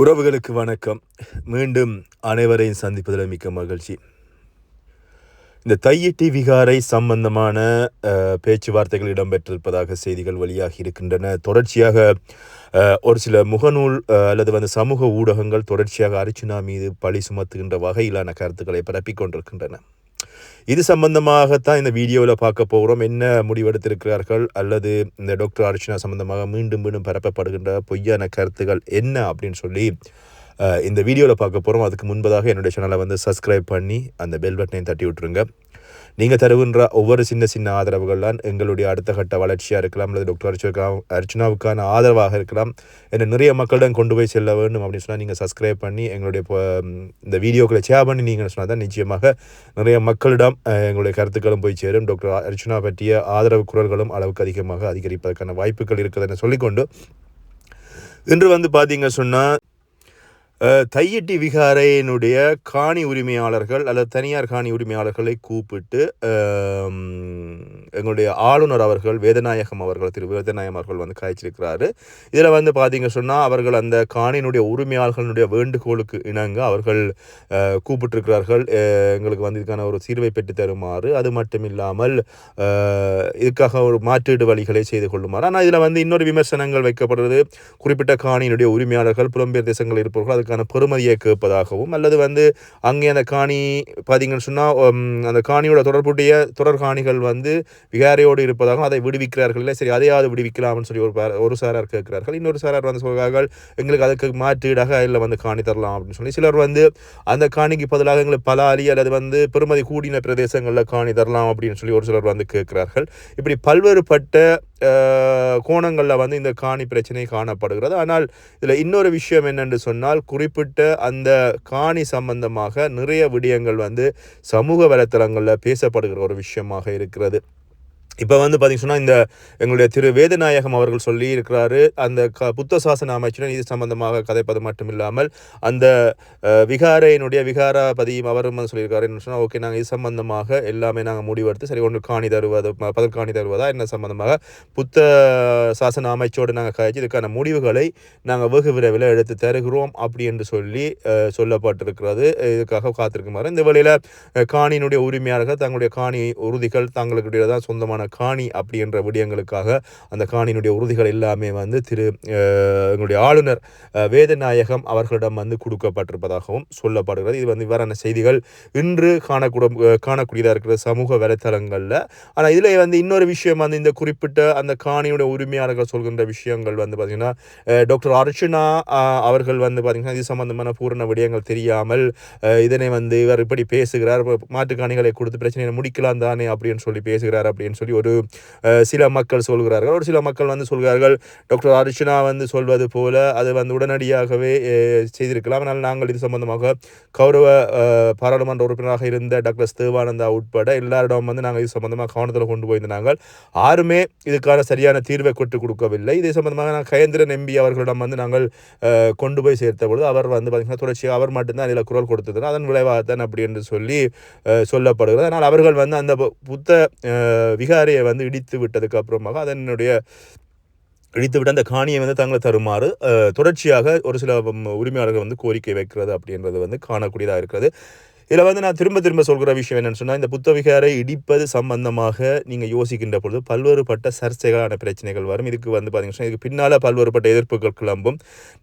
உறவுகளுக்கு வணக்கம். மீண்டும் அனைவரையும் சந்திப்பதில் மிக்க மகிழ்ச்சி. இந்த தையிட்டி விகாரை சம்பந்தமான பேச்சுவார்த்தைகள் இடம்பெற்றிருப்பதாக செய்திகள் வெளியாகி இருக்கின்றன. தொடர்ச்சியாக ஒரு சில முகநூல் அல்லது வந்து சமூக ஊடகங்கள் தொடர்ச்சியாக அரிச்சுனா மீது பழி சுமத்துகின்ற வகையிலான கருத்துக்களை பரப்பிக் கொண்டிருக்கின்றன. இது சம்பந்தமாகத்தான் இந்த வீடியோவில் பார்க்க போகிறோம் என்ன முடிவெடுத்திருக்கிறார்கள்? அல்லது இந்த டாக்டர் அர்ச்சனா சம்பந்தமாக மீண்டும் மீண்டும் பரப்பப்படுகின்ற பொய்யான கருத்துக்கள் என்ன அப்படின்னு சொல்லி இந்த வீடியோவில் பார்க்க போகிறோம் அதுக்கு முன்பதாக என்னுடைய சேனலை வந்து சப்ஸ்கிரைப் பண்ணி அந்த பெல் பட்டனையும் தட்டி விட்டுருங்க. நீங்கள் தருகின்ற ஒவ்வொரு சின்ன சின்ன ஆதரவுகள்லாம் எங்களுடைய அடுத்த கட்ட வளர்ச்சியாக இருக்கலாம் அல்லது டாக்டர் அர்ச்சனா அர்ச்சனாவுக்கான ஆதரவாக இருக்கலாம். என்ன நிறைய மக்களிடம் கொண்டு போய் செல்ல வேண்டும் அப்படின்னு சொன்னால் நீங்கள் சப்ஸ்கிரைப் பண்ணி எங்களுடைய இப்போ, இந்த வீடியோக்களை ஷேர் பண்ணி நீங்கள் சொன்னால் தான் நிச்சயமாக நிறைய மக்களிடம் எங்களுடைய கருத்துக்களும் போய் சேரும். டாக்டர் அர்ச்சனா பற்றிய ஆதரவு குரல்களும் அளவுக்கு அதிகமாக அதிகரிப்பதற்கான வாய்ப்புகள் இருக்குதுன்னு சொல்லிக்கொண்டு இன்று வந்து பார்த்தீங்க சொன்னால் தையட்டி விகாரையினுடைய காணி உரிமையாளர்கள் அல்லது தனியார் காணி உரிமையாளர்களை கூப்பிட்டு எங்களுடைய ஆளுநர் அவர்கள் வேதநாயகம் அவர்கள் திரு வேதநாயகம் அவர்கள் வந்து காய்ச்சிருக்கிறாரு. இதில் வந்து பார்த்தீங்க சொன்னால் அவர்கள் அந்த காணியினுடைய உரிமையாளர்களுடைய வேண்டுகோளுக்கு இணங்க அவர்கள் கூப்பிட்டிருக்கிறார்கள். எங்களுக்கு வந்து இதுக்கான ஒரு தீர்வை பெற்று தருமாறு. அது மட்டும் இல்லாமல் இதுக்காக ஒரு மாற்றீடு வழிகளை செய்து கொள்ளுமாறு. ஆனால் இதில் வந்து இன்னொரு விமர்சனங்கள் வைக்கப்படுறது குறிப்பிட்ட காணியினுடைய உரிமையாளர்கள் புலம்பெயர் தேசங்கள் இருப்பவர்கள் அதுக்கான பொறுமதியை கேட்பதாகவும் அல்லது வந்து அங்கே அந்த காணி பார்த்தீங்கன்னு சொன்னால் அந்த காணியோட தொடர்புடைய தொடர் காணிகள் வந்து விகாரையோடு இருப்பதாகவும் அதை விடுவிக்கிறார்கள். இல்லை சரி அதையாவது விடுவிக்கலாம்னு சொல்லி ஒரு ஒரு சாரார் கேட்கிறார்கள். இன்னொரு சாரார் வந்து சொல்கிறார்கள் எங்களுக்கு அதுக்கு மாற்றீடாக இல்லை வந்து காணி தரலாம் அப்படின்னு சொல்லி. சிலர் வந்து அந்த காணிக்கு பதிலாக எங்களுக்கு பலாலி அல்லது வந்து பெருமதி கூடின பிரதேசங்களில் காணி தரலாம் அப்படின்னு சொல்லி ஒரு சிலர் வந்து கேட்கிறார்கள். இப்படி பல்வேறுபட்ட கோணங்களில் வந்து இந்த காணி பிரச்சனை காணப்படுகிறது. ஆனால் இதில் இன்னொரு விஷயம் என்னென்று சொன்னால் குறிப்பிட்ட அந்த காணி சம்பந்தமாக நிறைய விடயங்கள் வந்து சமூக வலைத்தளங்களில் பேசப்படுகிற ஒரு விஷயமாக இருக்கிறது. இப்போ வந்து பார்த்திங்க சொன்னால் இந்த எங்களுடைய திரு வேதநாயகம் அவர்கள் சொல்லி இருக்கிறாரு அந்த க புத்த சாசன அமைச்சரும் இது சம்பந்தமாக கதைப்பது மட்டும் இல்லாமல் அந்த விகாரையினுடைய விகாராபதியும் அவரும் வந்து சொல்லியிருக்காரு. என்ன சொன்னால் ஓகே நாங்கள் இது சம்பந்தமாக எல்லாமே நாங்கள் முடிவெடுத்து சரி ஒன்று காணி தருவது பதில் காணி தருவதா என்ன சம்பந்தமாக புத்த சாசன அமைச்சோடு நாங்கள் கழிச்சு இதுக்கான முடிவுகளை நாங்கள் வெகு விரைவில் எடுத்து தருகிறோம் அப்படி என்று சொல்லி சொல்லப்பட்டிருக்கிறது. இதுக்காக காத்திருக்குமாறு இந்த வேளையில் காணியினுடைய உரிமையாளர்கள் தங்களுடைய காணி உறுதிகள் தங்களுக்கு தான் சொந்தமான காணி அப்படி என்ற விடயங்களுக்காக அந்த காணியினுடைய உறுதிகள் எல்லாமே வந்து திரு எங்களுடைய ஆளுநர் வேதநாயகம் அவர்களிடம் வந்து கொடுக்கப்பட்டிருப்பதாகவும் சொல்லப்படுகிறது. இது வந்து இவ்வாறான செய்திகள் இன்று காணக்கூட காணக்கூடியதாக இருக்கிற சமூக வலைத்தளங்களில். ஆனால் இதில் வந்து இன்னொரு விஷயம் வந்து இந்த குறிப்பிட்ட அந்த காணியுடைய உரிமையாளர்கள் சொல்கின்ற விஷயங்கள் வந்து பார்த்திங்கன்னா டாக்டர் அர்ச்சனா அவர்கள் வந்து பார்த்திங்கன்னா இது சம்பந்தமான பூரண விடயங்கள் தெரியாமல் இதனை வந்து இவர் இப்படி பேசுகிறார். இப்ப காணிகளை கொடுத்து பிரச்சனையை முடிக்கலாம் தானே அப்படின்னு சொல்லி பேசுகிறார் அப்படின்னு சொல்லி ஒரு சில மக்கள் சொல்கிறார்கள். ஒரு சில மக்கள் வந்து சொல்கிறார்கள் டாக்டர் அர்ச்சனா வந்து சொல்வது போல அது வந்து உடனடியாகவே செய்திருக்கலாம். ஆனால் நாங்கள் இது சம்பந்தமாக கௌரவ பாராளுமன்ற உறுப்பினராக இருந்த டாக்டர் தேவானந்தா உட்பட எல்லாரிடம் வந்து நாங்கள் இது சம்பந்தமாக கவனத்தில் கொண்டு போயிருந்தாங்க யாருமே இதுக்கான சரியான தீர்வை கொட்டு கொடுக்கவில்லை. இது சம்பந்தமாக நான் கயந்திரன் எம்பி அவர்களிடம் வந்து நாங்கள் கொண்டு போய் சேர்த்த பொழுது அவர் வந்து பார்த்திங்கன்னா தொடர்ச்சியாக அவர் மட்டும்தான் அதில் குரல் கொடுத்தது அதன் விளைவாகத்தான் அப்படி என்று சொல்லி சொல்லப்படுகிறது. அதனால் அவர்கள் வந்து அந்த பு- புத்த விகார விகாரையை வந்து இடித்து விட்டதுக்கு அப்புறமாக அதனுடைய இடித்துவிட்டு அந்த காணியை வந்து தங்களை தருமாறு தொடர்ச்சியாக ஒரு சில உரிமையாளர்கள் வந்து கோரிக்கை வைக்கிறது அப்படின்றது வந்து காணக்கூடியதாக இருக்கிறது. இதில் வந்து நான் திரும்ப திரும்ப சொல்கிற விஷயம் என்னென்னு சொன்னால் இந்த புத்தவிகாரை இடிப்பது சம்பந்தமாக நீங்கள் யோசிக்கின்ற பொழுது பல்வேறுபட்ட சர்ச்சைகளான பிரச்சனைகள் வரும். இதுக்கு வந்து பார்த்தீங்கன்னா இதுக்கு பின்னால் பல்வேறுபட்ட எதிர்ப்புகள் கிளம்பும்.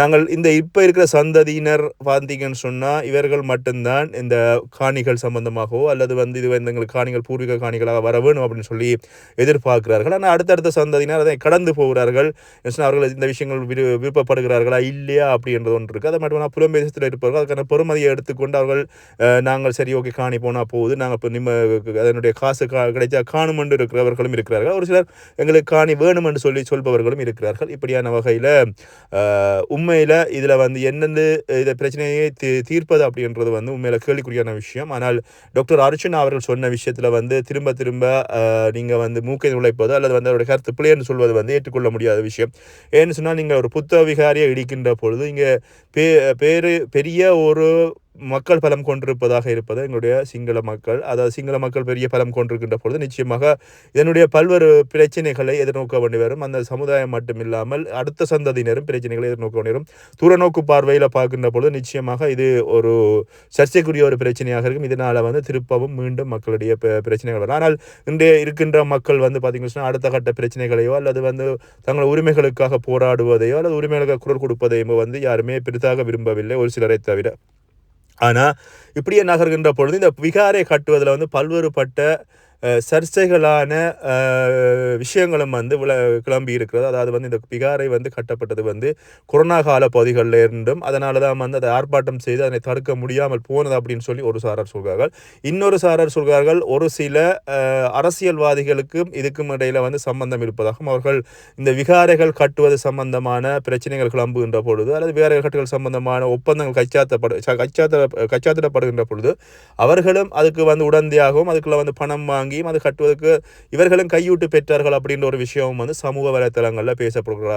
நாங்கள் இந்த இப்போ இருக்கிற சந்ததியினர் பார்த்தீங்கன்னு சொன்னால் இவர்கள் மட்டும்தான் இந்த காணிகள் சம்பந்தமாகவோ அல்லது வந்து இது வந்து எங்களுக்கு காணிகள் பூர்வீக காணிகளாக வர வேணும் அப்படின்னு சொல்லி எதிர்பார்க்கிறார்கள். ஆனால் அடுத்தடுத்த சந்ததியினர் அதை கடந்து போகிறார்கள். என்ன அவர்கள் இந்த விஷயங்கள் விரு விருப்பப்படுகிறார்களா இல்லையா அப்படின்றது ஒன்று இருக்குது அதை மட்டும் இல்லாமல் புலம்பெயர்த்தில் இருப்பவர்கள் அதுக்கான பெருமதியை எடுத்துக்கொண்டு அவர்கள் நாங்கள் சரி ஓகே காணி போனால் போகுது. நாங்கள் இப்போ நிம்ம அதனுடைய காசு கா கிடைச்சா காணுமென்று இருக்கிறவர்களும் இருக்கிறார்கள். ஒரு சிலர் எங்களுக்கு காணி வேணும் என்று சொல்லி சொல்பவர்களும் இருக்கிறார்கள். இப்படியான வகையில் உண்மையில் இதில் வந்து என்னென்ன இதை பிரச்சனையை தீ தீர்ப்பது அப்படின்றது வந்து உண்மையில் கேள்விக்குறியான விஷயம். ஆனால் டாக்டர் அர்ச்சனா அவர்கள் சொன்ன விஷயத்தில் வந்து திரும்ப திரும்ப நீங்கள் வந்து மூக்கை நுழைப்பது அல்லது வந்து அவருடைய கருத்து பிள்ளைன்னு சொல்வது வந்து ஏற்றுக்கொள்ள முடியாத விஷயம். ஏன்னு சொன்னால் நீங்கள் ஒரு புத்த விகாரியை இடிக்கின்ற பொழுது இங்கே பே பெரிய ஒரு மக்கள் பலம் கொண்டிருப்பதாக இருப்பது எங்களுடைய சிங்கள மக்கள். அதாவது சிங்கள மக்கள் பெரிய பலம் கொண்டிருக்கின்ற பொழுது நிச்சயமாக இதனுடைய பல்வேறு பிரச்சனைகளை எதிர்நோக்க வேண்டி வரும். அந்த சமுதாயம் மட்டும் இல்லாமல் அடுத்த சந்ததியினரும் பிரச்சனைகளை எதிர்நோக்க வேண்டி வரும். தூரநோக்கு பார்வையில் பார்க்கின்ற பொழுது நிச்சயமாக இது ஒரு சர்ச்சைக்குரிய ஒரு பிரச்சனையாக இருக்கும். இதனால் வந்து திருப்பவும் மீண்டும் மக்களுடைய பிரச்சனைகள் வரும். ஆனால் இன்றைய இருக்கின்ற மக்கள் வந்து பார்த்திங்கன்னா அடுத்த கட்ட பிரச்சனைகளையோ அல்லது வந்து தங்கள் உரிமைகளுக்காக போராடுவதையோ அல்லது உரிமைகளுக்காக குரல் கொடுப்பதையோ வந்து யாருமே பெரிதாக விரும்பவில்லை. ஒரு சிலரை தவிர. ஆனால் இப்படியே நகர்கின்ற பொழுது இந்த விகாரை கட்டுவதில் வந்து பல்வேறுபட்ட சர்ச்சைகளான விஷயங்களும் வந்து விள கிளம்பி இருக்கிறது. அதாவது வந்து இந்த பிகாரை வந்து கட்டப்பட்டது வந்து கொரோனா கால பகுதிகளில் இருந்தும் அதனால தான் வந்து அதை ஆர்ப்பாட்டம் செய்து அதனை தடுக்க முடியாமல் போனது அப்படின்னு சொல்லி ஒரு சாரார் சொல்கிறார்கள். இன்னொரு சாரார் சொல்கிறார்கள் ஒரு சில அரசியல்வாதிகளுக்கும் இதுக்கும் இடையில வந்து சம்பந்தம் இருப்பதாகவும் அவர்கள் இந்த விகாரைகள் கட்டுவது சம்பந்தமான பிரச்சனைகள் கிளம்புகின்ற பொழுது அல்லது விகாரைகள் கட்டுகள் சம்பந்தமான ஒப்பந்தங்கள் கைச்சாத்தப்படு ச- கைச்சாத்த கைச்சாத்திடப்படுகின்ற பொழுது அவர்களும் அதுக்கு வந்து உடந்தையாகவும் அதுக்குள்ள வந்து பணம் வாங்கியும் அது கட்டுவதற்கு இவர்களும் கையூட்டு பெற்றார்கள் அப்படின்ற ஒரு விஷயம் வந்து சமூக வலைத்தளங்களில் பேசப்படுகிற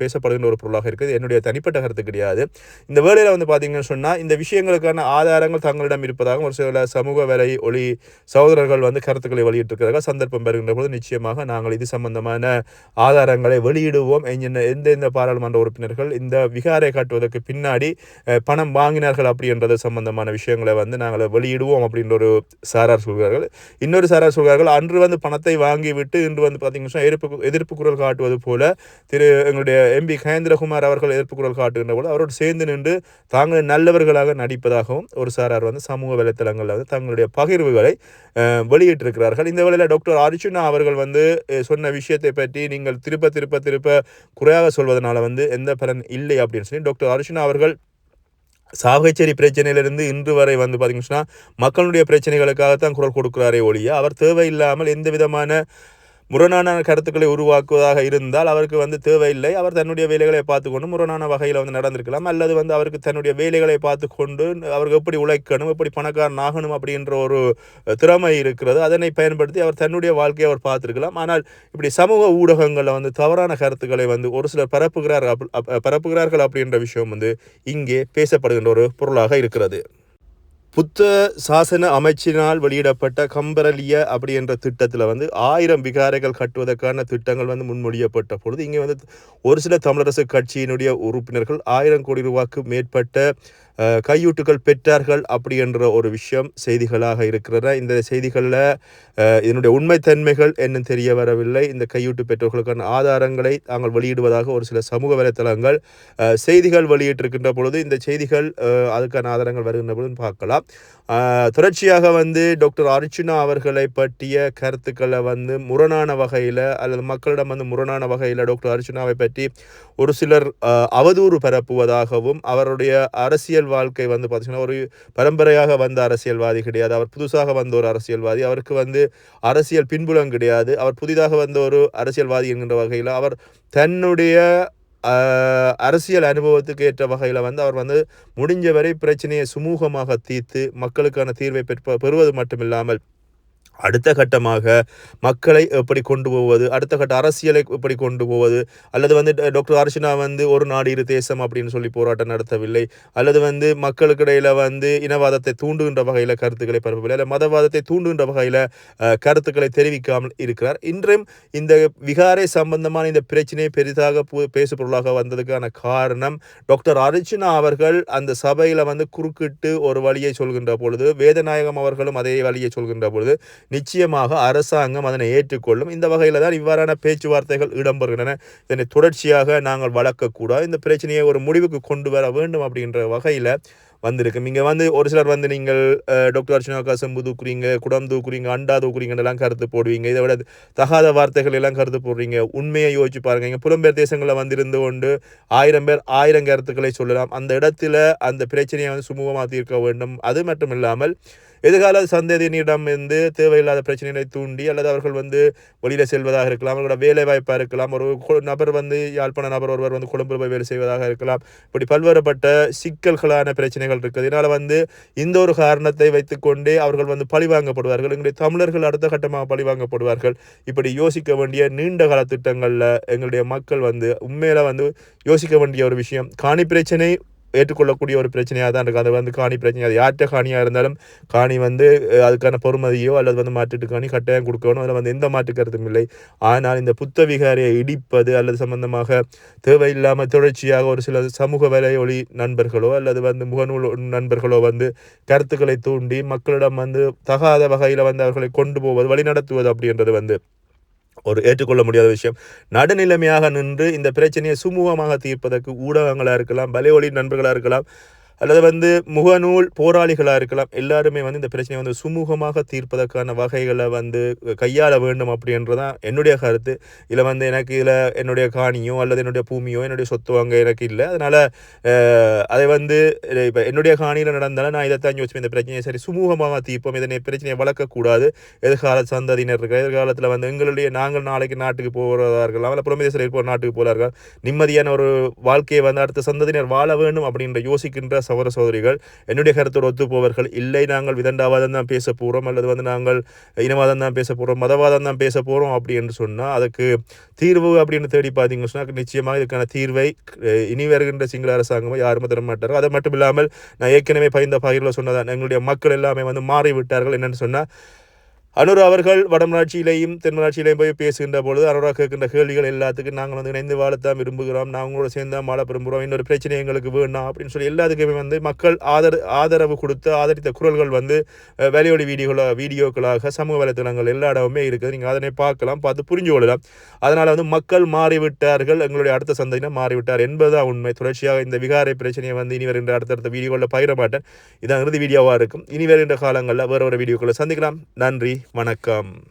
பேசப்படுகின்ற ஒரு பொருளாக இருக்குது. என்னுடைய தனிப்பட்ட கருத்து கிடையாது. இந்த வேலையில் வந்து பார்த்தீங்கன்னு சொன்னால் இந்த விஷயங்களுக்கான ஆதாரங்கள் தங்களிடம் இருப்பதாக ஒரு சில சமூக வேலை ஒளி சகோதரர்கள் வந்து கருத்துக்களை வெளியிட்டிருக்கிறார்கள் சந்தர்ப்பம் பெறுகின்ற போது நிச்சயமாக நாங்கள் இது சம்பந்தமான ஆதாரங்களை வெளியிடுவோம். எங்கென்ன எந்தெந்த பாராளுமன்ற உறுப்பினர்கள் இந்த விகாரை காட்டுவதற்கு பின்னாடி பணம் வாங்கினார்கள் அப்படின்றது சம்பந்தமான விஷயங்களை வந்து நாங்கள் வெளியிடுவோம் அப்படின்ற ஒரு சாரார் சொல்கிறார்கள். இன்னொரு சாரார் சொல்கிறார்கள் அன்று வந்து பணத்தை வாங்கி விட்டு இன்று வந்து பார்த்தீங்கன்னா எதிர்ப்பு எதிர்ப்பு குரல் காட்டுவது போல திரு எங்களுடைய எம்பி கயேந்திரகுமார் அவர்கள் எதிர்ப்பு குரல் காட்டுகின்ற போது அவரோடு சேர்ந்து நின்று தாங்கள் நல்லவர்களாக நடிப்பதாகவும் ஒரு சாரார் வந்து சமூக வலைத்தளங்களில் வந்து தங்களுடைய பகிர்வுகளை வெளியிட்டிருக்கிறார்கள். இந்த வேளையில் டாக்டர் அர்ஜுனா அவர்கள் வந்து சொன்ன விஷயத்தை பற்றி நீங்கள் திருப்ப திருப்ப திருப்ப குறையாக சொல்வதனால வந்து எந்த பலன் இல்லை அப்படின்னு சொல்லி டாக்டர் அர்ஜுனா அவர்கள் சாவகச்சேரி பிரச்சனையிலிருந்து இன்று வரை வந்து பார்த்தீங்கன்னா மக்களுடைய பிரச்சனைகளுக்காகத்தான் குரல் கொடுக்குறாரே ஒழிய அவர் தேவையில்லாமல் எந்த விதமான முரணான கருத்துக்களை உருவாக்குவதாக இருந்தால் அவருக்கு வந்து தேவையில்லை. அவர் தன்னுடைய வேலைகளை பார்த்துக்கொண்டு முரணான வகையில் வந்து நடந்திருக்கலாம். அல்லது வந்து அவருக்கு தன்னுடைய வேலைகளை பார்த்து கொண்டு அவருக்கு எப்படி உழைக்கணும் எப்படி பணக்காரன் ஆகணும் அப்படின்ற ஒரு திறமை இருக்கிறது. அதனை பயன்படுத்தி அவர் தன்னுடைய வாழ்க்கையை அவர் பார்த்துருக்கலாம். ஆனால் இப்படி சமூக ஊடகங்களில் வந்து தவறான கருத்துக்களை வந்து ஒரு சிலர் பரப்புகிறார் பரப்புகிறார்கள் அப்படின்ற விஷயம் வந்து இங்கே பேசப்படுகின்ற ஒரு பொருளாக இருக்கிறது. புத்த சாசன அமைச்சினால் வெளியிடப்பட்ட கம்பரலிய அப்படி என்ற திட்டத்தில் வந்து ஆயிரம் விகாரைகள் கட்டுவதற்கான திட்டங்கள் வந்து முன்மொழியப்பட்ட பொழுது இங்கே வந்து ஒரு சில தமிழரசு கட்சியினுடைய உறுப்பினர்கள் ஆயிரம் கோடி ரூபாய்க்கு மேற்பட்ட கையூட்டுகள் பெற்றார்கள் அப்படி என்ற ஒரு விஷயம் செய்திகளாக இருக்கிறத இந்த செய்திகளில் இதனுடைய உண்மைத்தன்மைகள் என்னும் தெரிய வரவில்லை. இந்த கையூட்டு பெற்றோர்களுக்கான ஆதாரங்களை தாங்கள் வெளியிடுவதாக ஒரு சில சமூக வலைத்தளங்கள் செய்திகள் வெளியிட்டிருக்கின்ற பொழுது இந்த செய்திகள் அதுக்கான ஆதாரங்கள் வருகின்ற பொழுது பார்க்கலாம். தொடர்ச்சியாக வந்து டாக்டர் அர்ச்சுனா அவர்களை பற்றிய கருத்துக்களை வந்து முரணான வகையில் அல்லது மக்களிடம் வந்து முரணான வகையில் டாக்டர் அர்ச்சுனாவை பற்றி ஒரு சிலர் அவதூறு பரப்புவதாகவும் அவருடைய அரசியல் வாழ்க்கை வந்து பார்த்தீங்கன்னா ஒரு பரம்பரையாக வந்த அரசியல்வாதி கிடையாது. அவர் புதுசாக வந்த ஒரு அரசியல்வாதி. அவருக்கு வந்து அரசியல் பின்புலம் கிடையாது. அவர் புதிதாக வந்த ஒரு அரசியல்வாதி என்கின்ற வகையில் அவர் தன்னுடைய அரசியல் அனுபவத்துக்கு ஏற்ற வகையில் வந்து அவர் வந்து முடிஞ்ச வரை பிரச்சனையை சுமூகமாக தீர்த்து மக்களுக்கான தீர்வை பெற்ப பெறுவது மட்டுமில்லாமல் அடுத்த கட்டமாக மக்களை எப்படி கொண்டு போவது? அடுத்த கட்ட அரசியலை எப்படி கொண்டு போவது? அல்லது வந்து ட- டாக்டர் அர்ச்சனா வந்து ஒரு நாடு இரு தேசம் அப்படின்னு சொல்லி போராட்டம் நடத்தவில்லை. அல்லது வந்து மக்களுக்கிடையில் வந்து இனவாதத்தை தூண்டுகின்ற வகையில் கருத்துக்களை பரப்பவில்லை. அல்ல மதவாதத்தை தூண்டுகின்ற வகையில் கருத்துக்களை தெரிவிக்காமல் இருக்கிறார். இன்றும் இந்த விகாரை சம்பந்தமான இந்த பிரச்சனை பெரிதாக பு- பேசு பொருளாக வந்ததுக்கான காரணம் டாக்டர் அர்ச்சனா அவர்கள் அந்த சபையில் வந்து குறுக்கிட்டு ஒரு வழியை சொல்கின்ற பொழுது வேதநாயகம் அவர்களும் அதே வழியை சொல்கின்ற பொழுது நிச்சயமாக அரசாங்கம் அதனை ஏற்றுக்கொள்ளும். இந்த வகையில் தான் இவ்வாறான பேச்சுவார்த்தைகள் இடம்பெறுகின்றன. இதனை தொடர்ச்சியாக நாங்கள் வளர்க்கக்கூடாது. இந்த பிரச்சனையை ஒரு முடிவுக்கு கொண்டு வர வேண்டும் அப்படின்ற வகையில் வந்திருக்கு இங்கே வந்து ஒரு சிலர் வந்து நீங்கள் டாக்டர் அர்ச்சனாக்கா செம்பு தூக்குறீங்க குடம் தூக்குறீங்க அண்டா தூக்குறீங்கன்னு எல்லாம் கருத்து போடுவீங்க. இதை விட தகாத வார்த்தைகள் எல்லாம் கருத்து போடுறீங்க. உண்மையை யோசிச்சு பாருங்க. இங்கே புலம்பெயர் தேசங்களில் வந்திருந்து கொண்டு ஆயிரம் பேர் ஆயிரம் கருத்துக்களை சொல்லலாம். அந்த இடத்துல அந்த பிரச்சனையை வந்து சுமூகமாக தீர்க்க வேண்டும். அது மட்டும் இல்லாமல் எதிர்கால சந்ததியினிடம் இருந்து தேவையில்லாத பிரச்சனைகளை தூண்டி அல்லது அவர்கள் வந்து வெளியில் செல்வதாக இருக்கலாம் அவர்களோட வேலை வாய்ப்பாக இருக்கலாம். ஒரு நபர் வந்து யாழ்ப்பாண நபர் ஒருவர் வந்து கொழும்பு போய் வேலை செய்வதாக இருக்கலாம். இப்படி பல்வேறுபட்ட சிக்கல்களான பிரச்சனைகள் இருக்குது. இதனால் வந்து இந்த ஒரு காரணத்தை வைத்துக்கொண்டே அவர்கள் வந்து பழிவாங்கப்படுவார்கள் எங்களுடைய தமிழர்கள் அடுத்த கட்டமாக பழிவாங்கப்படுவார்கள் இப்படி யோசிக்க வேண்டிய நீண்ட கால திட்டங்களில் எங்களுடைய மக்கள் வந்து உண்மையில வந்து யோசிக்க வேண்டிய ஒரு விஷயம். காணி பிரச்சனை ஏற்றுக்கொள்ளக்கூடிய ஒரு பிரச்சனையாக தான் இருக்குது அது வந்து காணி பிரச்சனை. அது யார்கிட்ட காணியாக இருந்தாலும் காணி வந்து அதுக்கான பொறுமதியோ அல்லது வந்து மாற்றுட்டு காணி கட்டாயம் கொடுக்கணும். அதில் வந்து எந்த மாற்று கருத்தும் இல்லை. ஆனால் இந்த புத்த விகாரியை இடிப்பது அல்லது சம்பந்தமாக தேவையில்லாமல் தொடர்ச்சியாக ஒரு சில சமூக வலையொலி நண்பர்களோ அல்லது வந்து முகநூல் நண்பர்களோ வந்து கருத்துக்களை தூண்டி மக்களிடம் வந்து தகாத வகையில் வந்து அவர்களை கொண்டு போவது வழிநடத்துவது அப்படின்றது வந்து ஒரு ஏற்றுக்கொள்ள முடியாத விஷயம். நடுநிலைமையாக நின்று இந்த பிரச்சனையை சுமூகமாக தீர்ப்பதற்கு ஊடகங்களாக இருக்கலாம் வலையொலி நண்பர்களாக இருக்கலாம் அல்லது வந்து முகநூல் போராளிகளாக இருக்கலாம். எல்லாருமே வந்து இந்த பிரச்சனையை வந்து சுமூகமாக தீர்ப்பதற்கான வகைகளை வந்து கையாள வேண்டும் அப்படின்றதான் என்னுடைய கருத்து. இதில் வந்து எனக்கு இதில் என்னுடைய காணியோ அல்லது என்னுடைய பூமியோ என்னுடைய சொத்து அங்கே எனக்கு இல்லை. அதனால் அதை வந்து இப்போ என்னுடைய காணியில் நடந்தாலும் நான் இதைத்தான் யோசிப்பேன். இந்த பிரச்சனையை சரி சுமூகமாக தீர்ப்போம். இதனை பிரச்சனையை வளர்க்கக்கூடாது. எதிர்கால சந்ததியினர் இருக்க எதிர்காலத்தில் வந்து எங்களுடைய நாங்கள் நாளைக்கு நாட்டுக்கு போகிறதா இருக்கலாம் அல்ல புறமேதேசத்தில் போகிற நாட்டுக்கு போகிறார்கள் நிம்மதியான ஒரு வாழ்க்கையை வந்து அடுத்த சந்ததியினர் வாழ வேண்டும் அப்படின்ற யோசிக்கின்ற சகோதர சகோதரிகள் என்னுடைய கருத்தோடு ஒத்துப்போவர்கள். இல்லை நாங்கள் விதண்டாவாதம் தான் பேச போகிறோம் அல்லது வந்து நாங்கள் இனவாதம் தான் பேச போகிறோம் மதவாதம் தான் பேச போகிறோம் அப்படி என்று சொன்னால் அதுக்கு தீர்வு அப்படின்னு தேடி பார்த்தீங்கன்னு சொன்னால் நிச்சயமாக இதுக்கான தீர்வை இனி வருகின்ற சிங்கள அரசாங்கமோ யாருமே தர மாட்டாரோ அது மட்டும் இல்லாமல் நான் ஏற்கனவே பகிர்ந்த பகிர்வில் சொன்னதான் எங்களுடைய மக்கள் எல்லாமே வந்து மாறிவிட்டார்கள் என்னென்னு சொன்னால் அனுரா அவர்கள் வடமராட்சியிலையும் தென்மராட்சியிலையும் போய் பேசுகின்ற பொழுது அனுரா கேட்கின்ற கேள்விகள் எல்லாத்துக்கும் நாங்கள் வந்து இணைந்து வாழத்தான் விரும்புகிறோம். நாங்கள் உங்களோட சேர்ந்து தான் வாழ விரும்புகிறோம். இன்னொரு பிரச்சனை எங்களுக்கு வேணாம் அப்படின்னு சொல்லி எல்லாத்துக்குமே வந்து மக்கள் ஆதர ஆதரவு கொடுத்து ஆதரித்த குரல்கள் வந்து அஹ், வேலையோடி வீடியோக்களாக சமூக வலைத்தளங்கள் எல்லா இடமுமே இருக்குது. நீங்கள் அதனை பார்க்கலாம் பார்த்து புரிஞ்சு கொள்ளலாம். அதனால் வந்து மக்கள் மாறிவிட்டார்கள் எங்களுடைய அடுத்த சந்தையினர் மாறிவிட்டார் என்பதுதான் உண்மை. தொடர்ச்சியாக இந்த விகாரை பிரச்சனையை வந்து இனி வருகின்ற அடுத்தடுத்த வீடியோகளில் பகிர மாட்டேன். இதான் இறுதி வீடியோவாக இருக்கும். இனி வருகின்ற காலங்களில் வேறு ஒரு வீடியோக்களை சந்திக்கலாம். நன்றி. வணக்கம்.